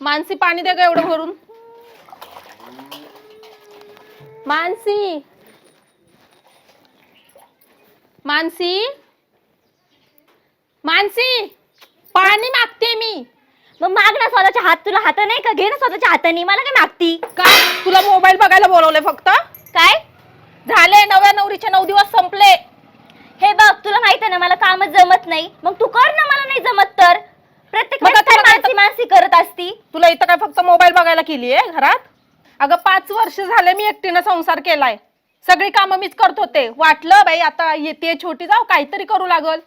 मानसी पाणी दे ग एवढं भरून. मानसी. मानसी. मानसी पाणी मागते मी. मग माग ना स्वतःच्या हात तुला हात नाही का? घे ना स्वतःच्या हाताने. मला काय मागती? काय? तुला मोबाईल बघायला बोलवलंय फक्त? काय? झाले नव्या नवरीचे नऊ दिवस संपले. हे बघ तुला माहीत आहे ना मला कामच जमत नाही. मग तू कर ना मला नाही जमत तर. प्रत्येक मग वेळेस आता काय तुला मानसी मानसी करत असती? तुला इथं काय फक्त मोबाईल बघायला केली आहे घरात? अगं पाच वर्ष झाले मी एकटीनं संसार केलाय. सगळी कामं मीच करत होते. वाटलं बाई आता येते छोटी जाऊ काहीतरी करू लागल.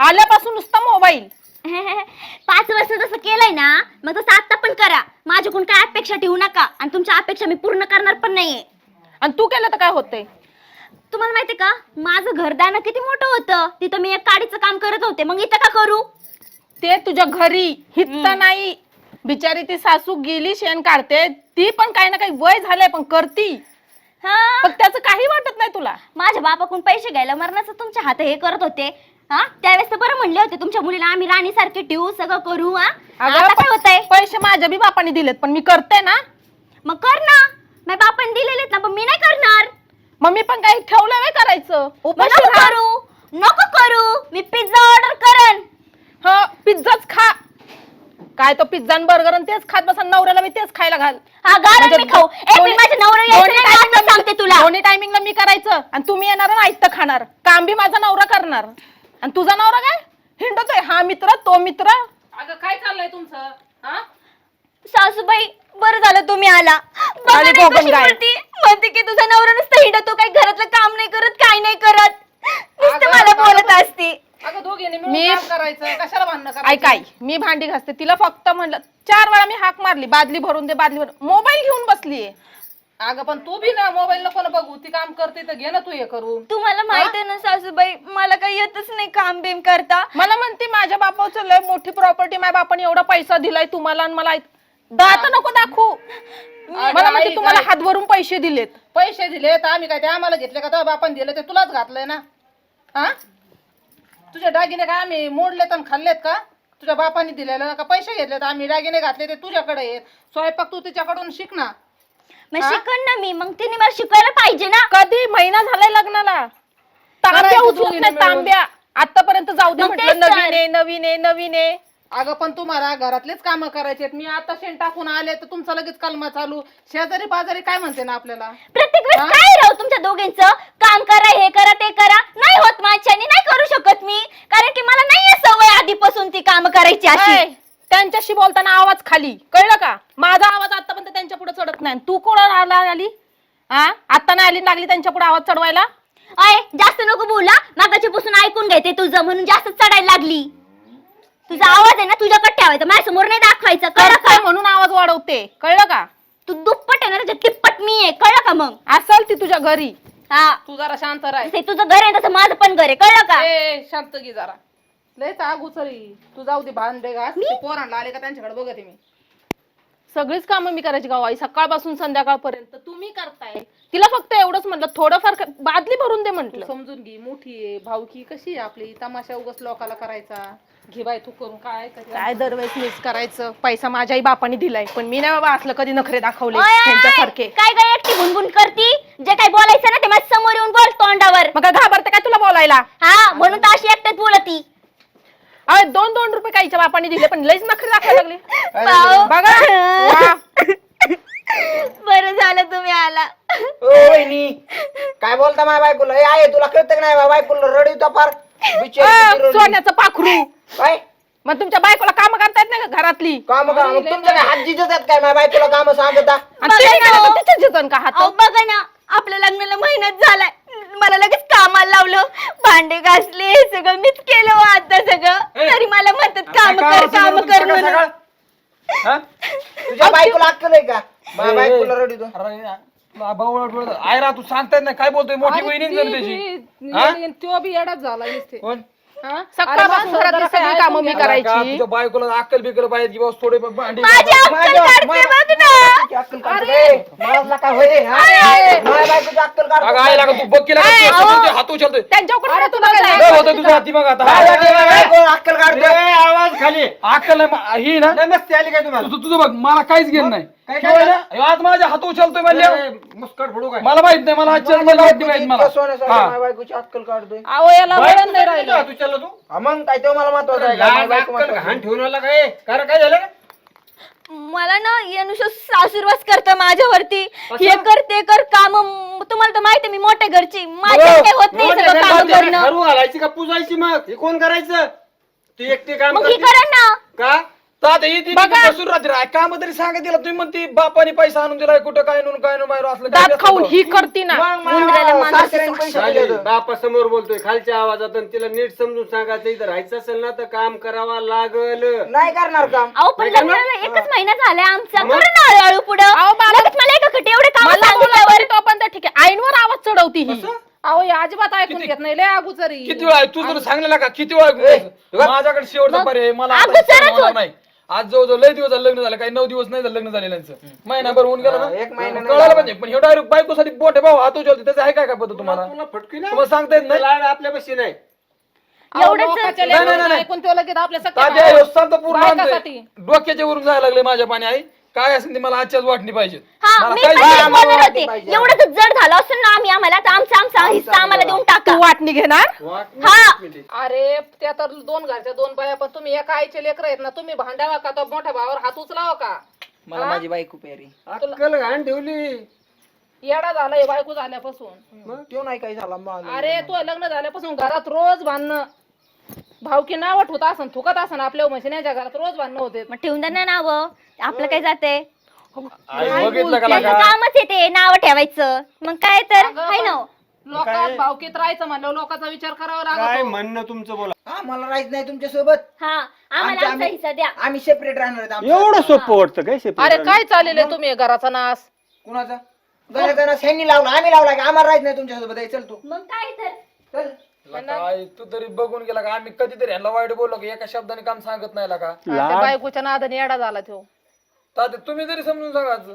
आल्यापासून नुसता मोबाईल. पाच वर्ष जसं केलंय ना मग तसं आता पण करा. माझ्याकडून काय अपेक्षा ठेवू नका. आणि तुमच्या अपेक्षा मी पूर्ण करणार पण नाहीये. आणि तू केलं तर काय होतंय? तुम्हाला माहितीये का? माझं घरदान किती मोठं होतं. तिथं मी एक काडीचं काम करत होते. मग इथं का करू? ते तुझ्या घरी हित नाही. बिचारी ती सासू गेली शेण काढते. ती पण काही ना काही वय झालंय पण करती. हा. पण त्याचं काही वाटत नाही तुला. माझ्या बापाकडून पैसे घ्यायला मरणाचं तुमच्या हात हे करत होते. हा? त्यावेळेस तर बरं म्हणले होते तुमच्या मुलीला आम्ही राणी सारखे ठेवू सगळं करू हा? अगं, आता काय होतंय? पैसे माझ्या बी बापाने दिलेत पण मी करते ना. मग कर ना. माझ्या बापाने दिलेलेत ना पण मी नाही करणार. मग मी पण काही ठेवलं नाही करायचं. मग उपाशी नको राहा. करू. नको करू. मी पिझ्झा ऑर्डर करन. हा पिझ्झाच खा. काय तो पिझ्झा आणि बर्गर आणि तेच खात बसा नवऱ्याला मी तेच खायला घाल. हा म्हणजे मी खाऊ. मी माझ्या यायचं नाही, सांगते तुला. दोन्ही टायमिंगला मी करायचं. आणि तुम्ही येणार आणि ऐकतं खाणार. काम बी माझा नवरा करणार. आणि तुझा नवरा काय? हिंडतोय. हा मित्र तो मित्र. अगं काय चाललंय तुमचं? हा? सासूबाई बरं झालं तुम्ही आला. बघा आली नाही कोकण कशी गाय. बोलती. म्हणते की तुझा नवरा नुसतं हिंडतो काही घरातलं काम नाही करत काय नाही करत. नुसतं अगं, मला बोलत असते. अगं दोघींनी मी- करायचं. कशाला भांडणं ऐक आई मी भांडी घासते. तिला फक्त म्हणलं चार वेळा मी हाक मारली. बादली भरून दे बादली भरून मोबाईल घेऊन बसलीये. अगं पण तू बी ना मोबाईल नको ना बघू. ती काम करते तर घे ना तू हे करून. तुम्हाला माहीत आहे ना सासूबाई मला काही येतच नाही काम बिम करता. मला म्हणते माझ्या बापाचं लय मोठी प्रॉपर्टी माझ्या बापाने एवढा पैसा दिलाय तुम्हाला आणि मला दात नको दाखवू. मला म्हणते तुम्हाला. हात भरून पैसे दिलेत. पैसे दिले तर आम्ही काय ते आम्हाला घेतले का? तेव्हा बापान दिले ते तुलाच घातलंय ना. हा? तुझे दागिने काय आम्ही मोडलेत आणि खाल्लेत का? तुझ्या बापाने दिलेलं का? पैसे घेतले तर आम्ही दागिने घातले ते तुझ्याकडे आहेत. स्वयंपाक तू तिच्याकडून शिक ना. मग शिकण ना मी मग तिने मला शिकवायला पाहिजे ना. कधी? महिना झालाय लग्नाला. तांब्या करायचं दोघींनी मिळून. तांब्या आतापर्यंत जाऊ दे मग म्हटलं तेच तर. नवीन आहे नवीन आहे नवीन आहे. अगं पण तुम्हाला घरातलेच कामं करायचे मी आता शेण टाकून आले तर तुमचा लगेच कलमा चालू. शेजारी पाजारी काय म्हणते ना आपल्याला? प्रत्येक वेळेस काय तुमच्या दोघींचं? काम करा हे करा ते करा. नाही होत माझ्याने नाही करू शकत मी. कारण की मला नाहीये सवय आधीपासून ती काम करायची अशी. ऐ, त्यांच्याशी बोलताना आवाज खाली. कळलं का? माझा आवाज आतापर्यंत त्यांच्या पुढे चढत नाही. तू कोण आला आली? हा? आता नाही आली लागली त्यांच्या पुढे आवाज चढवायला? अय जास्त नको बोला मागाची पासून ऐकून घेते तुझं म्हणून जास्त चढायला लागली. तुझा आवाज आहे ना तुझ्याकडे ठेवायचा. माझ्यासमोर नाही दाखवायचं. कळलं करतोय का? म्हणून आवाज वाढवते? कळलं का? तू दुप्पट आहे ना त्याच्या तिप्पट मी आहे. कळलं का मग? असल ती तुझ्या घरी. हा. तू जरा शांत राह. जसं तुझं घर आहे तसं माझं पण घर आहे. कळलं का? ए शांत घे जरा. लय आग तू जाऊ दे भांडे घास. ते पोरांना आले का त्यांच्याकडे बघते मी. सगळीच कामं मी करायची गाव आई सकाळपासून संध्याकाळपर्यंत तुम्ही करताय. तिला फक्त एवढंच म्हटलं थोडंफार क- बादली भरून दे तू म्हंटल समजून घे मोठी आहे भावकी कशी आहे आपली? तमाशा उगस लोकाला करायचा. घे बाय तू करून काय काय दरवेळेस मिस करायचं? पैसा माझ्याही बापाने दिलाय पण मी नाही बाबा असलं कधी नखरे दाखवले. त्यांच्यासारखे. काय काय एकटी भुनभुन करती? जे काय बोलायचं ना ते माझ्यासमोर येऊन बोल तोंडावर. मग घाबरते काय तुला बोलायला? हा म्हणून तर अशी एकट्यात बोलती. अरे दोन दोन रुपये काहीच्या बापाने दिले पण लईच नखरे दाखवायला लागले. बघा. वा. बरं झालं तुम्ही आला. ओ वहिनी काय बोलता माझ्या बायकोला? ए आहे तुला कळतं का नाही माझ्या बायकोला रडवितो फार. अ. सोन्याचं पाखरू. काय? मग तुमच्या बायकोला काम करता येत नाही का घरातली? काम का मग तुमचं काय हात जिजतात काय? माझ्या बायकोला काम सांगता. आणि ते बघा केलं ना. का हात? अहो बघा ना. आपल्या लग्नाला महिन्यात झालाय. मला लगेच कामाला लावलं. भांडे घासले हे सगळं मीच केलं हो आता सगळं. तरी मला म्हणतात काम कर काम कर म्हणून. तुझ्या बायकोला अक्कल आहे का? बायकोला आयरा तू सांगताय ना? काय बोलतोय? मोठी वहिनी जण त्याची हा? तो बी येडाच झाला नुसते. कोण? हा? सकाळपासून अरे घरातली जरा सगळी काय कामं ऐकून मी घ्या. करायची. तुझ्या बायकोला अक्कल बिकल पाहिजे? की बस थोडे भांडी माझी अक्कल माझ्या- काढते माझ्या- बघ ना बायकोची अक्कल काढतो रे. मला काय होय रे, हा? माझ्या बायकोची अक्कल काढतो. अगं आईला का तू बघ केला का? तू समजून ते हात उचलतोय. तुला काय आता? माझ्या अक्कल काढतो. आवाज खाली. अक्कल मा- ही ना? नमस्ते आली काय तुम्हाला? तुझं तुझं बघ मला काहीच घेणं नाही. काय आज माझ्या हात उचलतोय मुस्कट फोडू काय? मला माहीत नाही मला माझ्या मला माहिती माहीत बायकोची मला हा. माझ्या बायकोची अक्कल काढतोय. अहो याला वळण नाही राहिलं राहिलं. तू चालला तू? हा, मग काय तो मला महत्वाचं आहे का? माझी लाज बायको अक्कल महत्वाची. घाण ठेवून आला काय कारण काय झालं? मला ना येनुस सासूरवास करतं माझ्यावरती. हे कर ते कर काम तुम्हाला तर माहिती आहे, मी मोठ्या घरची. माझ्या काही होत नाही सगळं काम करणं. घरू घालायची का? पुजायची मग. हे कोण करायचं? ती एकटी काम मग ही करते. करा ना. का? तर आता येते बसून राहते काम तरी सांगा तिला. तुम्ही म्हणते बापाने पैसा आणून दिलाय कुठं काय नून काय नू बाहेर असलं काय दात खाऊन ही करती ना. मग मला उंदराला माणूस सासऱ्याने पैसे दिले होते. बापा समोर बोलतोय खालच्या आवाजात आणि तिला नीट समजून सांगायचं इथं राहायचं असेल ना तर काम करावा लागल. नाही करणार काम. अहो पण लग्नाला एकच महिना झालाय आमचा. कर ना हळूहळू पुढं. अहो, मला- लगेच मला एका खटे एवढे काम मला सांगितल्यावर बोलायचं तो पण तर ठीक आहे. आईनवर आवाज चढवती ही. अहो ही अजिबात ऐकून घेत नाही. लय अगोचरी किती वेळा? तू जर सांगलेला का? किती वेळा ऐकून घ्यायचं? माझ्याकडे शेवटचा पर्याय आहे. मला आता नाही. आज जवळ लय दिवस झाले लग्न झालं काही नऊ दिवस नाही झालं लग्न झालेलं यांचं. महिनाभर होऊन गेलं हा, ना एक महिना नाही झाला. पाहिजे पण हे डायरेक्ट बायकोसाठी बोटे भाऊ हात उचलते त्याचं आहे काय काय पद्धत तुम्हाला फटकी ना तुम्हाला सांगता येत नाही लाड आपल्यापाशी नाही अहो, एवढंच लोकांच्या नाही, नाही, लेकरांचं नाही. ऐकून तो लगेच आपल्या सख्या तात्या भावाला- शांत पूर्ण बायकासाठी. आणतोय. डोक्याच्या वरून जायला लागले माझ्या पाणी आई काय असेल ते मला आजच्याच वाटणी पाहिजे हा मला मी काहीच पण नाही. तेच बोलणार आम्हाला होते. पाहिजे. एवढं तर जड झालं असं ना आम्ही आम्हाला तर आमचा आमचा हिस्सा आम्हाला देऊन टाका. तू वाटणी घेणार? हा. अरे त्या तर दोन घरच्या दोन बाया पण तुम्ही एका आईचे लेकर आहेत ना तुम्ही भांडावा का तो मोठ्या भावावर हात उचलावा का? मला माझी बायको प्यारी. अक्कल घाण ठेवली. येडा झालाय बायको झाल्यापासून. तो नाही काही झाला. अरे तू लग्न झाल्यापासून घरात रोज भांडणं. भावकी नावट होत असन थुकत असन आपल्या म्हशीण्याच्या घरात रोज भांडणं होते. मग ठेवून द्या ना नाव. आपलं काय जाते आई बघितलं का त्यांचं लागा? कामच येते नाव ठेवायचं. मग काय तर? हाय ना लोकात भावकीत राहायचं म्हणलं लोकांचा विचार करावा काय लागतो म्हणणं तुमचं बोला. हा मला राहायचं नाही तुमच्यासोबत हा आम्हाला आमचा हिस्सा द्या. आम्ही सेपरेट राहणार आहेत आमचं. एवढं सोपं वाटतं काय शेपटी अरे काय चालेल आहे तुम्ही घराचा नाश कुणाचा? घराचा ना ह्यांनी लावला आम्ही लावला की आम्हाला राहायचं नाही तुमच्यासोबत ए, चल तू. मग काय तर? चल. लका, आई तू तरी बघून गेला का? आम्ही कधीतरी ह्यांना वाईट बोललो की एका शब्दाने काम सांगत नाही का त्या बायकोच्या नादाने येडा झाला तो. तात्या तुम्ही तरी समजून सांगायचं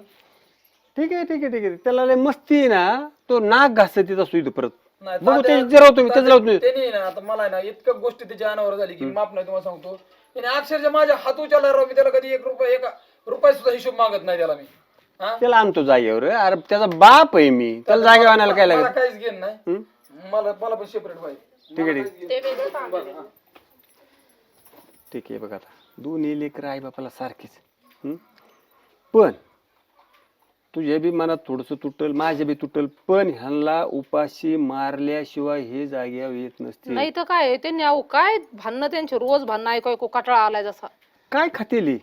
ठीक आहे ठीक आहे ठीक आहे. त्याला लय मस्ती आहे ना तो नाक घासत तिथं सुईत परत. नाही, बघू तात्या- ते जिरवतो मी त्याच लावतो मी. त्यांनी ना आता मला ना इतकं गोष्टी त्याच्या अनावर झाली की माफ नाही तुम्हाला सांगतो. त्याने अक्षरशः माझ्या हात उचलला राव मी त्याला कधी एक रुपये एक रुपये सुद्धा हिशोब मागत नाही त्याला मी. हा? त्याला आणतो जागेवर. अरे त्याचा बाप आहे मी. त्याला जागेवर आणायला काय मला लागत काहीच घेण नाही? मला मला पण सेपरेट पाहिजे ठीक आहे ठीक. ते वेगळं सांगितलं. ठीक आहे बघ आता. दोन्ही लेकर आई बापाला सारखीच हं? पण तुझ्या बी मनात थोडस तुटल माझ्या बी तुटल पण ह्यांना उपाशी मारल्याशिवाय हे जाग्यावर येत नसते. नाही तर काय त्यांनी अहो काय भांडणं त्यांचे? रोज भांडणं ऐकू ऐकू कटाळा आलाय जसा. काय खातेली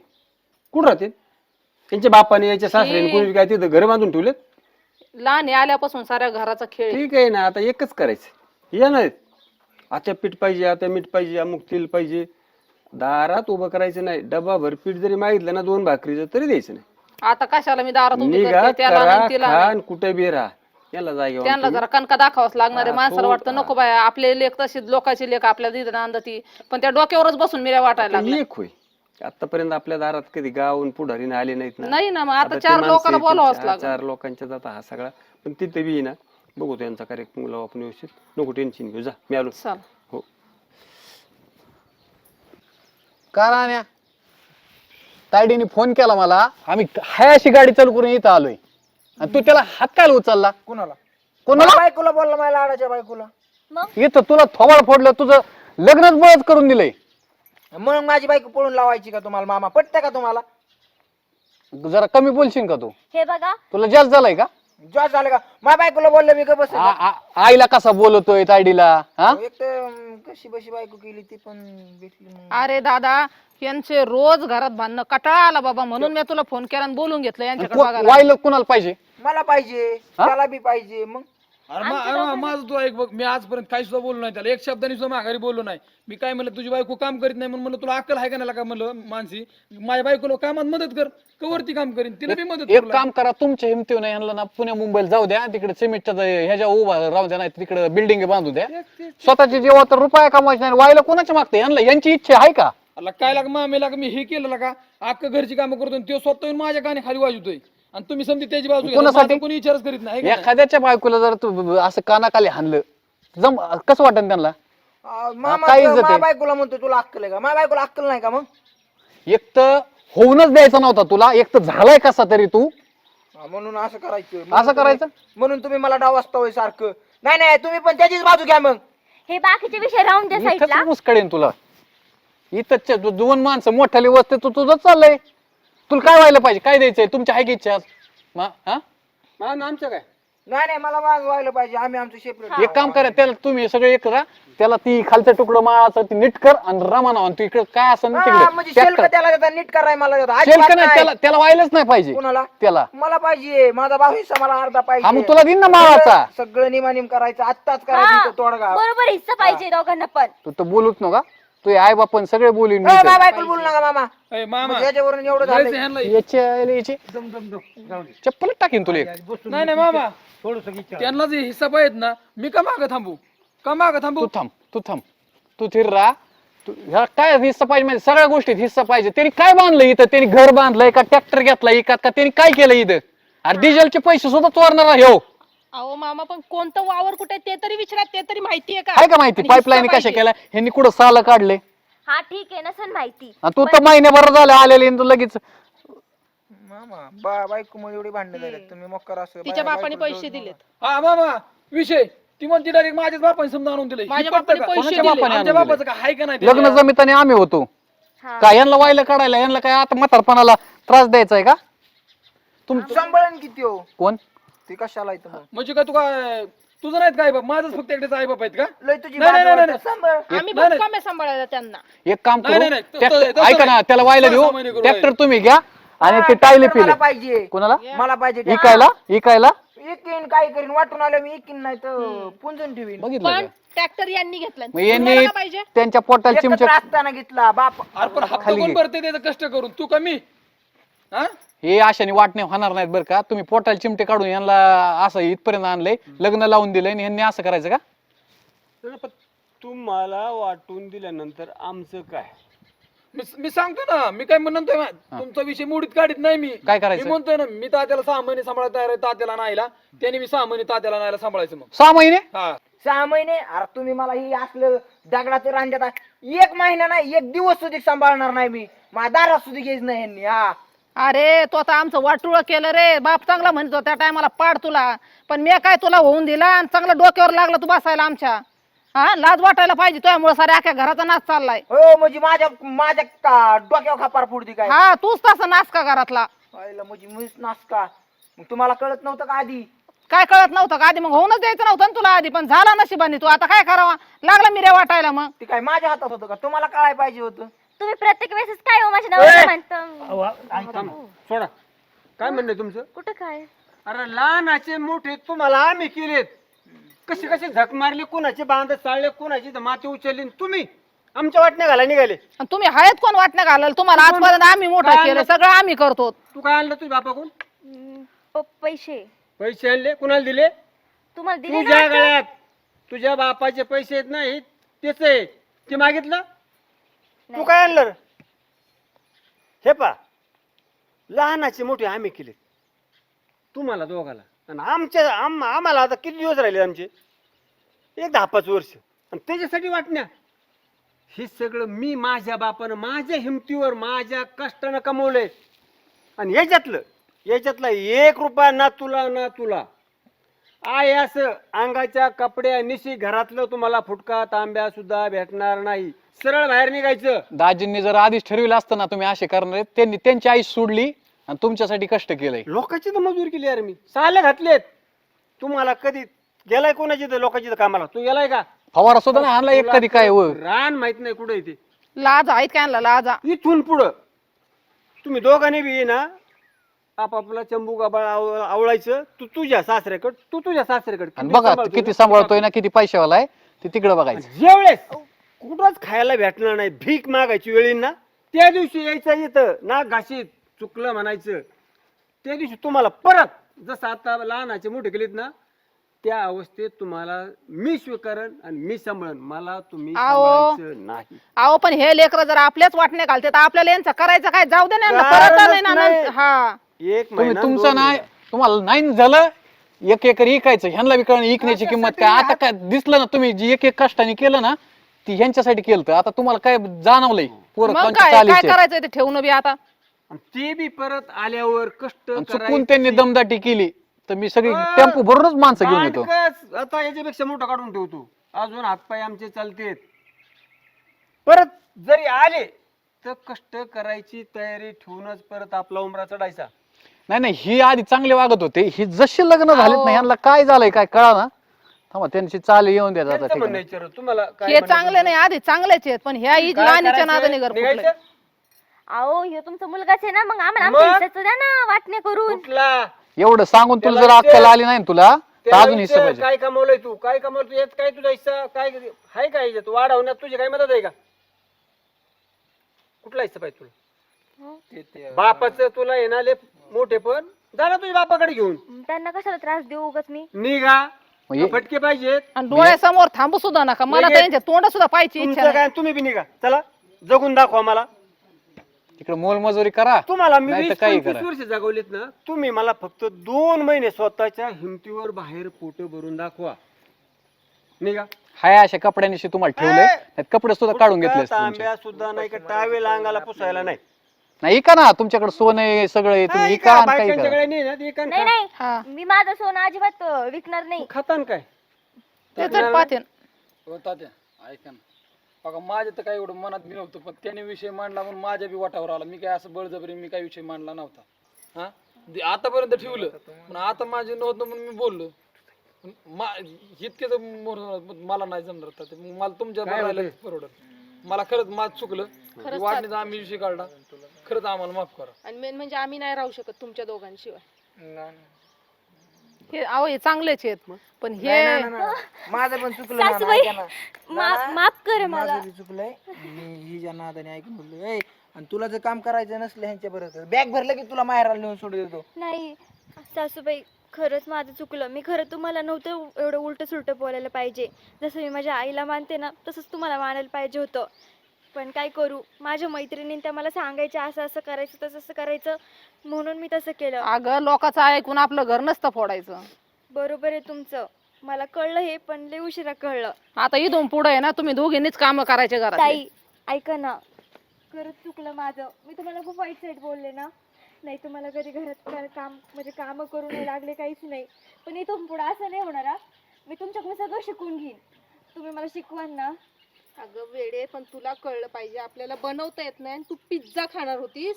कुठं राहते त्यांच्या बापाने याच्या सासऱ्याने कोणी काय तिथं घर बांधून ठेवलेत? लहान आहे आल्यापासून साऱ्या घराचा खेळ आहे. ठीक आहे ना आता एकच करायचं. या नाहीत आता पीठ पाहिजे आता मीठ पाहिजे अमुक तेल पाहिजे. दारात उभं करायचं नाही. डबाभर पीठ जरी मागितलं ना दोन भाकरीचं तरी द्यायचं नाही. आता कशाला मी दारात उभी निघा करते? त्याला करा नाही, तिला खा नाही. आणि कुठे बी राहा. याला जागेवर त्यांना जरा कणका दाखवाच लागणार आहे. माणसाला वाटतं नको बाय आपले लेख तशी लोकांची लेख आपल्याला दिलं नांदती पण त्या डोक्यावरच बसून मिऱ्या वाटायला. लागल्या. एक होय. आतापर्यंत आपल्या दारात कधी गावून पुढारीने आले नाहीत ना. नाही ना मग आता ते चार माणसं लोकांना येतील, बोलावंच चार- लागलं. चार लोकांच्या जाता हा सगळा. पण तिथे बी ना बघू त्यांचा कार्यक्रम लावू आपण व्यवस्थित. नको टेन्शन घेऊ जा मी आलो. चल. हो. का राण्या? तायडीने फोन केला मला. आम्ही हाय अशी गाडी चालू करून इथं आलोय. आणि तू त्याला हात काय उचलला? कुणाला? कोणाला? मला बायकोला बोलला माझ्या लाडाच्या बायकोला. इथं तुला थोबाड फोडलं तुझं लग्नच बळच करून दिलंय. म्हणून माझी बायको पळून लावायची का तुम्हाला मामा? पटतं का तुम्हाला? जरा कमी बोलशील का तू? हे बघा. तुला जास्त झालाय का? जॉब झालं का? माझ्या बायकोला बोललं मी का बस. आ- आ- आईला कसा बोलतोय तायडीला हा? एक तर अं, कशी बशी बायको केली ती पण भेटली मग. अरे दादा यांचे रोज घरात भांडणं कटाळा आला बाबा म्हणून मी तुला फोन केला आणि बोलून घेतलं यांच्याकडे बघायला. कुणाला पाहिजे? मला पाहिजे हा? त्याला बी पाहिजे मग? अरे मा- अरे मा- माझं तू ऐक बघ मी आजपर्यंत काही सुद्धा बोललो नाही त्याला. एक शब्दाने सुद्धा माघारी बोललो नाही. मी काय म्हणलं तुझी बायको काम करीत नाही म्हणून म्हणलं तुला अक्कल आहे का नाही का म्हणलं मानसी? माझ्या बायकोला कामात मदत कर कवरती काम करीन तिला बी मदत एक हो करू काम करा तुमच्या हिमतीवर यांना ना पुण्या मुंबईला जाऊ द्या तिकडे सिमेंटच्या ह्याच्या उभा राहू द्या नाही तिकडे बिल्डिंग बांधू द्या. स्वतःची जेव्हा तर रुपया कमवायचे नाही व्हायला कोणाच्या मागते यांना यांची इच्छा आहे का? अला काय लाग मामेला का मी हे केलं का? अख्खं घरची कामं करतो आणि तो स्वतः येऊन माझ्या काने खाली वाजवतोय. आणि तुम्ही समजा त्याची बाजू. कोणासाठी? माझा कोणी विचारच करीत नाही? एखाद्याच्या बायकोला जर तू असं कानाखाली हाणलं जम कसं वाटेल त्यांना अं, मामा काय तर इज्जत आहे? माझ्या बायकोला म्हणतो तुला अक्कल आहे का माझ्या बायकोला अक्कल नाही का मग एक तर होऊनच द्यायचा नव्हता तुला एक तर झालाय कसा तरी तू हा, म्हणून असं करायचं असं करायचं? म्हणून तुम्ही मला डाव वाजता सारखं नाही नाही तुम्ही पण त्याचीच बाजू घ्या मग हे बाकीचे विषय राहून द्या साईडला इथंच मुस्कडेन तुला इथंच दोन माणसं मोठ्याली वस्ते तू तुझं चाललंय तुला काय व्हायला पाहिजे? काय द्यायचंय? तुमच्या आहे की इच्छा? मा- हा? मा ना आमच्या काय? नाही नाही मला माग व्हायला पाहिजे. आम्ही आमचं सेपरेट एक काम करा त्याला तुम्ही सगळे एक करा. त्याला ती खालचं तुकडं माळाचं ती नीट कर आणि रमाना आणि तू इकडे काय असं म्हणजे तिकडे त्याला देता नीट कराय मला देता. शेल्क अजिबात नाही नाही. त्याला त्याला व्हायलाच नाही पाहिजे. कोणाला? त्याला. मला पाहिजे. माझा भाऊ हिस्सा मला अर्धा हा पाहिजे मग तुला देईन ना माळाचा सगळं- सगळं निमानिम करायचं. आत्ताच करायचं हा, इथं तोडगा. बरोबर हिस्सा पाहिजे दोघांना पण. तू तर बोलूच नका. तू आई बापन सगळे बोलून ए, माझ्या बायकोला बोलू नका मामा. ए, मामा. म्हणजे याच्यावरून एवढं जायचं झालं ह्यांना. याची चप्पलच टाकीन तुला एक. नाही नाही मामा. त्यांना जे हिस्सा पाहिजे ना मी का मागं थांबू? का मागं थांबू? तू थांब तू थांब. तू थिर राहा. तू ह्या काय हिस्सा पाहिजे म्हणजे सगळ्या गोष्टीत हिस्सा पाहिजे. त्यांनी काय बांधलं इथं? त्यांनी घर बांधलंय का ट्रॅक्टर घेतलाय का का? त्यांनी काय केलं इथं? अरे डिझेलचे पैसे सुद्धा चोरणार हो. अहो मामा पण कोणतं वावर कुठे ते तरी विचारा ते तरी माहितीये का? आहे का माहिती? आणि पाईपलाईन कशा पाहिजे. केल्या? ह्यांनी कुठं साल काढले? हा ठीक आहे नसेल माहिती. आणि तू तर महिन्याभर झाले आलेले आणि तू लगेच मामा बा बायको मध्ये एवढी भांडणं झालेत तुम्ही मकर असं तिच्या बापाने पैसे दिलेत. हा मामा विषय. ती म्हणते डायरेक्ट माझ्याच बापाने समजा आणून दिले माझ्या बापाने पैसे दिले. आणून बापाचं काय आहे का नाही? लग्न? जमिताने आम्ही होतो. हा. काय यांना वायला काढायला? यांना काय आता म्हातारपणाला त्रास द्यायचा आहे का? तुम जोड. सांभाळून किती हो? कोण? ती कशाला येतं मग? म्हणजे काय तू काय तुझं नाहीत काय बाप? माझंच फक्त एकटेच आई बाप आहेत का? लय तुझी नाही, नाही, बाजू नाही, वाटतं. सांभाळ. आम्ही नाही, सांभाळायला त्यांना. एक काम नाही, करू नाही, नाही. तसं- ट्रॅक्टर- तसं ऐका ना नाही. त्याला व्हायला देऊ. करू ट्रॅक्टर. तुम्ही घ्या आणि हा, ते टायले पिले. पाहिजे. कोणाला? मला पाहिजे ट्रॅक्टर. इकायला? इकायला? इकीन काय करीन वाटून आलं मी इकीन नाही तर पुंजून ठेवीन. बघितलं पण का? ट्रॅक्टर यांनी घेतलाय मग यांनी तुम्हाला का पाहिजे. त्यांच्या पोटाला चिमचे असताना घेतला बाप. अरे पण हप्ता खाली कोण. भरते त्याचं कष्ट करून? तू कमी हा? हे आशाने वाटणे होणार नाहीत बरं का. तुम्ही पोटाला चिमटे काढून यांना असं इथपर्यंत आणलंय. लग्न लावून दिलंय आणि यांनी असं करायचं का? पण तुम्हाला वाटून दिल्यानंतर आमचं काय? मी मी सांगतो ना मी काय म्हणतोय मा- तुमचा विषय मोडीत काढीत नाही मी. काय करायचं? मी म्हणतोय ना मी तात्याला सहा महिने सांभाळायला तयार आहे तात्याला नाहीला त्याने मी सहा महिने तात्याला नाहीला सांभाळायचं मग. सहा महिने? हा. सहा महिने? अरे तुम्ही मला ही असलं दगडाचं रांजत आहे. एक महिना नाही एक दिवस सुद्धा सांभाळणार नाही मी. माझ्या दारात सुद्धा घ्यायच नाही यांनी हा. अरे तो आता आमचं वाटुळ केलं रे. बाप चांगला म्हणतो त्या टायमाला पाड तुला. पण मी काय तुला होऊन दिला आणि चांगलं डोक्यावर लागलं तू बसायला आमच्या. हा लाज वाटायला पाहिजे तुझ्यामुळे सारे अख्या घराचा नाच चाललाय. हो म्हणजे माझ्या माझ्या का- डोक्यावर खापार फुडती काय? हा तूच तसा नाच का घरातला? पाहिलं म्हणजे मीच मग तुम्हाला कळत नव्हतं का आधी? काय कळत नव्हतं का आधी? मग होऊनच द्यायचं नव्हतं ना तुला आधी. पण झाला नशिबाने तू. आता काय करावा? लागला मिरे वाटायला मग. ते काय माझ्या हातात होतं का? तुम्हाला कळायला पाहिजे होतं. तुम्ही प्रत्येक वेळेस काय हो माझ्या नवऱ्याला म्हणता? थांब, सोडा. काय म्हणणं तुमचं? कुठं काय? अरे लहानाचे मोठे तुम्हाला आम्ही केलेत. कसे कसे झक मारले कोणाचे बांध चालले कोणाची तर माती उचलली आणि तुम्ही आमच्या वाटण्या घाला निघाले. आणि तुम्ही हयात कोण वाटणं घालाल तुम्हाला आजपर्यंत आम्ही मोठं काय केलं? सगळं आम्ही करतो. तू काय आणलं तुझ्या बापाकडून? हम्म, प- पैसे. पैसे आणले? कुणाला दिले? तुम्हाला दिले तुझ्या? गळ्यात. तुझ्या बापाचे पैसे आहेत नाही तेच आहे ते मागितलं? तू. काय आणलं रे? हे पा लहानाचे मोठे आम्ही केले. तुम्हाला दोघाला. आणि आमच्या आम आम्हाला आता किती दिवस राहिले आमचे? एक दहा पाच वर्ष. आणि त्याच्यासाठी वाटण्या. हे सगळं मी माझ्या बापानं माझ्या हिमतीवर माझ्या कष्टानं कमवलंय. आणि याच्यातलं याच्यातला एक रुपया ना तुला ना तुला. आहे असं अंगाच्या कपड्या निशी घरातलं तुम्हाला फुटका तांब्या सुद्धा भेटणार नाही. सरळ बाहेर निघायचं. दाजींनी जर आधीच ठरविलं असतं ना तुम्ही असे करणार त्यांनी त्यांची आई सोडली आणि तुमच्यासाठी कष्ट केलंय. लोकांची तर मजूर केली यार मी. साले घातलेत. तुम्हाला कधी गेलाय कोणाची तर लोकांची तर कामाला? तू गेलाय का? फवारा सुद्धा नाही आणला एक कधी काय व रान माहीत नाही कुठे ते. लाजा आहेत काय आणला लाजा? इथून पुढं. तुम्ही दोघांनी बी ना आपापला चंबू गाबाळ आव- आवळायचं. तू तुझ्या सासऱ्याकड तू तुझ्या सासऱ्याकड आणि बघा किती सांभाळतोय ना किती पैशावाला आहे ते तिकडे बघायचं. जेवढेच कुठंच खायला भेटणार नाही भीक मागायची वेळ ना त्या दिवशी यायचं येतं ना घाशीत चुकलं म्हणायचं. त्या दिवशी तुम्हाला परत जसं आता लहानाचे मोठे केलेत ना त्या अवस्थेत तुम्हाला मी स्वीकारण आणि मी सांभाळन. मला तुम्ही आओ. सांभाळायचं नाही. अहो पण हे लेकर जर आपल्याच वाटणे घालते तर आपल्याला यांचं करायचं काय? जाऊ दे ना यांना नाही ना नाही. हा. एक तुम्ही महिना तुमचं दोन नाही महिने. तुम्हाला नाही झालं एक एकर इकायचं ह्यांना बी कळण इकण्याची किंमत काय आता काय दिसलं ना तुम्ही जी एक एक कष्टाने केलं ना ती ह्यांच्यासाठी केलं तर आता तुम्हाला काय जाणवलंय पोरं मग कोणच्या काय काय चालीचे. करायचं ते ठेवून बी आता आणि ते बी परत आल्यावर कष्ट आणि चुकून करायचे. त्यांनी दमदाटी केली तर मी सगळी अं, टेम्पो भरूनच माणसं घेऊन येतो नाटकच. आता याच्यापेक्षा मोठा काढून ठेवतो अजून हातपाय आमचे चालतेत परत जरी आले तर कष्ट करायची तयारी ठेवूनच परत आपला उमरा चढायचा नाही नाही ही आधी चांगले वागत होते ही जसे लग्न झालेत. ना ह्यांना काय झालंय काय कळा ना थांबा त्यांची चाल येऊन द्या त्यांचं जाता म्हणणं विचारू तुम्हाला काय हे म्हणायचं? चांगले नाही आधी चांगलेच आहेत पण ह्या काय लहानीच्या करायचं? नादाने घर फुटलंय. निघायचं? अहो ह्यो तुमचा मुलगाच आहे ना मग आम्हाला मग? आमच्या हिस्साचं द्या ना वाटणे करून कुठला एवढं सांगून तुला त्याला जर अक्कल विचार. आली नाही ना तुला तर त्याला अजून हिस्सा विचार, पाहिजे काय कमवलंय तू काय कमवलं यात काय तुझा हिस्सा काय आहे काय याच्यात वाढवण्यात तुझी काय मदत आहे का कुठला हिस्सा पाहिजे तुला बापाचं तुला येणारे मोठे पण. जा ना तुझ्या बापाकडे घेऊन. त्यांना कशाला त्रास देऊ उगाच मी? निघा. हे- फटके पाहिजेत. आणि डोळ्यासमोर थांबू सुद्धा नका. मला. त्यांच्या तोंड सुद्धा पाहिजे इच्छा तुमचं नाही. काय? तुम्ही बी निघा. चला. जगून दाखवा मला. तिकडे मोलमजुरी करा. तुम्हाला मी नाही तर वीस काही पंचवीस करा. वर्ष जगवलीत ना तुम्ही मला फक्त दोन महिने स्वतःच्या हिमतीवर बाहेर पोट भरून दाखवा. निघा. हाय अशा कपड्यांशी तुम्हाला ठेवले कपडे सुद्धा काढून घेतले असते तुमचे. तांब्या सुद्धा नाही का? टावेल अंगाला पुसायला नाही. नाही का ना तुमच्याकडे सोनं आहे, सगळं आहे, तुम्ही इका का, आणि काही करा. बायकांच्याकडे नाही ना, ते इका नाही आणि हा. नाही मी माझं सोनं अजिबात अं, विकणार नाही. खातान काय? ते तर पाहते हो तात्या ऐका ना. बघा माझ्या तर काही एवढं मनात बी नव्हतं पण त्याने विषय मांडला म्हणून माझ्या बी वाटावर आला. मी काय असं बळजबरी मी काही विषय मांडला नव्हता. हा? आतापर्यंत ठेवलं. पण आता माझे नव्हतं म्हणून मी बोललो. पण मा- इतके जर मोर- मला नाही जमणार तात्या. मग मला तुमच्या मला खरंच माझ चुकलं. वाटणीचा आम्ही विषय काढला खरंच आम्हाला माफ करा. आणि मेन म्हणजे आम्ही नाही राहू शकत तुमच्या दोघांशिवाय. हे अहो हे चांगलेच आहेत पण हे नाही, नाही, नाही. माझं पण चुकलं ना, सासूबाई ऐका ना. मा- माफ कर मला. माझं बी चुकलंय. मी हिच्या नादाने ऐकून बोललो "ए, आणि तुला जर काम करायचं नसलं ह्यांच्या बरोबर बॅग भरलं की तुला माहेराला नेऊन सोडून देतो. नाही सासूबाई खरंच माझं चुकलं. मी खरं तुम्हाला नव्हतं एवढं उलट सुलट बोलायला पाहिजे. जसं मी माझ्या आईला मानते ना तसंच तुम्हाला मानायला पाहिजे होतं. पण काय करू? माझ्या मैत्रिणींनी त्या मला सांगायच्या असं असं करायचं तसं असं करायचं म्हणून मी तसं केलं. अगं लोकांचं ऐकून आपलं घर नसतं फोडायचं. बरोबर आहे तुमचं. मला कळलं हे पण लय उशिरा कळलं. आता इथून पुढे आहे ना तुम्ही दोघींनीच काम करायचे घरात ताई ऐका ना. खरंच चुकलं माझं. मी तुम्हाला खूप वाईट साईड बोलले ना. नाही तुम्हाला कधी घरात काम म्हणजे कामं करू नाही लागले काहीच नाही. पण इथून पुढे असं नाही होणार हा. मी तुमच्याकडून सगळं शिकून घेईन. तुम्ही मला शिकवाल ना. अगं वेडे पण तुला कळलं पाहिजे. आपल्याला बनवता येत नाही तू पिझ्झा खाणार होतीस.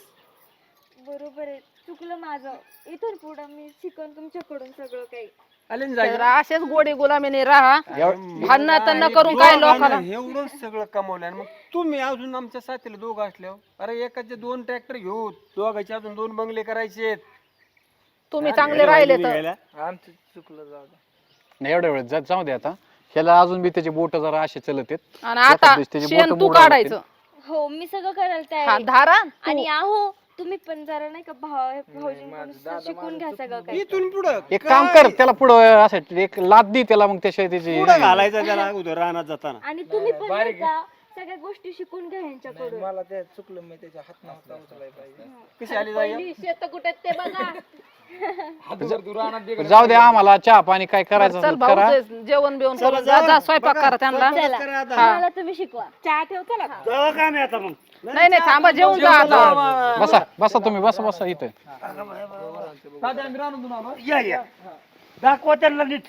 बरोबर आहे. चुकलं माझं. इथून पुढं मी शिकन तुमच्याकडून सगळं काही. आले ना तर असेच गोडी गुलामीने राहा. एवढं- भांडणं करून काय लोकांना? एवढं सगळं कमवलं आणि मग तुम्ही अजून आमच्या साथीला दोघं असल्यावर? अरे एकाचे दोन ट्रॅक्टर घेऊ दोघांचे अजून दोन बंगले करायचे तुम्ही चांगले राहिले तर आमचं चुकलं जाऊ दे. नाही एवढ्या वेळेस जा- जाऊ दे आता. ह्याला अजून बी त्याचे बोट जरा असे चलत आहेत. आणि एखाद आता दिवशी त्याची शेण बोटं तू मोडावं काढायचं. हो मी सगळं करायला तयार हा आहे. धारा तू- आणि आहो तुम्ही पण जरा नाही का भाव भाऊजींकडून शिकून घ्या सगळं काही इथून पुढं? एक काम कर त्याला पुढं असं एक लाद दी त्याला मग त्याशिवाय त्याची पुढं घालायचं त्याला अगोदर रानात जाताना. आणि तुम्ही पण नाही का सगळ्या गोष्टी शिकून घ्या यांच्याकडून मला ते चुकलं मी त्याच्या हात नव्हता उचलाय पाहिजे कशी आली जाय पहिली शेत कुठे ते बघा. जाऊ दे आम्हाला चहा पाणी काय करायचं चल असेल भाऊ करा जे- जेवण बिवण करून जा जा स्वयंपाक करा त्यांना. मला तुम्ही शिकवा. चहा ठेव चला. जाऊ का मी आता मग? नाही नाही थांबा जेवून जा आता. बसा बसा तुम्ही बसा बसा इथं. या या. दाखवा त्यांना नीट.